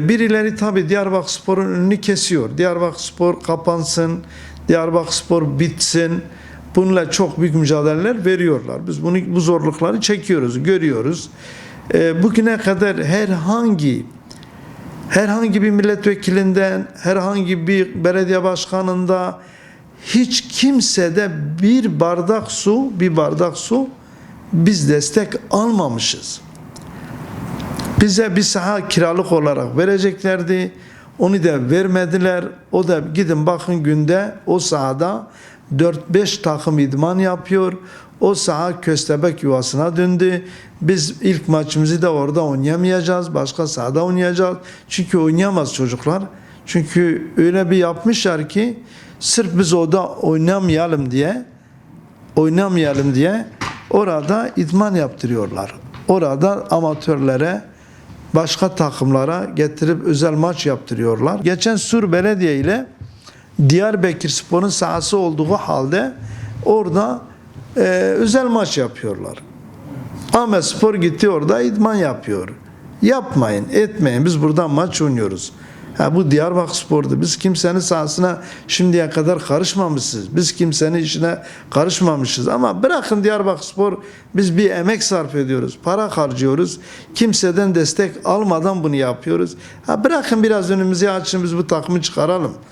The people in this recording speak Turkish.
Birileri tabi Diyarbakır Spor'un önünü kesiyor. Diyarbakır Spor kapansın, Diyarbakır Spor bitsin. Bununla çok büyük mücadeleler veriyorlar. Biz bunu bu zorlukları çekiyoruz, görüyoruz. Ee, bugüne kadar herhangi herhangi bir milletvekilinden, herhangi bir belediye başkanında hiç kimsede bir bardak su, bir bardak su biz destek almamışız. Bize bir saha kiralık olarak vereceklerdi. Onu da vermediler. O da gidin bakın günde o sahada 4-5 takım idman yapıyor. O saha köstebek yuvasına döndü. Biz ilk maçımızı da orada oynayamayacağız. Başka sahada oynayacağız. Çünkü oynayamaz çocuklar. Çünkü öyle bir yapmışlar ki sırf biz orada oynamayalım diye oynamayalım diye orada idman yaptırıyorlar. Orada amatörlere başka takımlara getirip özel maç yaptırıyorlar. Geçen Sur Belediye ile Diyarbakır Spor'un sahası olduğu halde orada e, özel maç yapıyorlar. Ahmet Spor gitti orada idman yapıyor. Yapmayın, etmeyin. Biz buradan maç oynuyoruz. Ha, bu Diyarbakır Spor'du. Biz kimsenin sahasına şimdiye kadar karışmamışız. Biz kimsenin işine karışmamışız. Ama bırakın Diyarbakır Spor biz bir emek sarf ediyoruz. Para harcıyoruz. Kimseden destek almadan bunu yapıyoruz. Ha, bırakın biraz önümüzü açın biz bu takımı çıkaralım.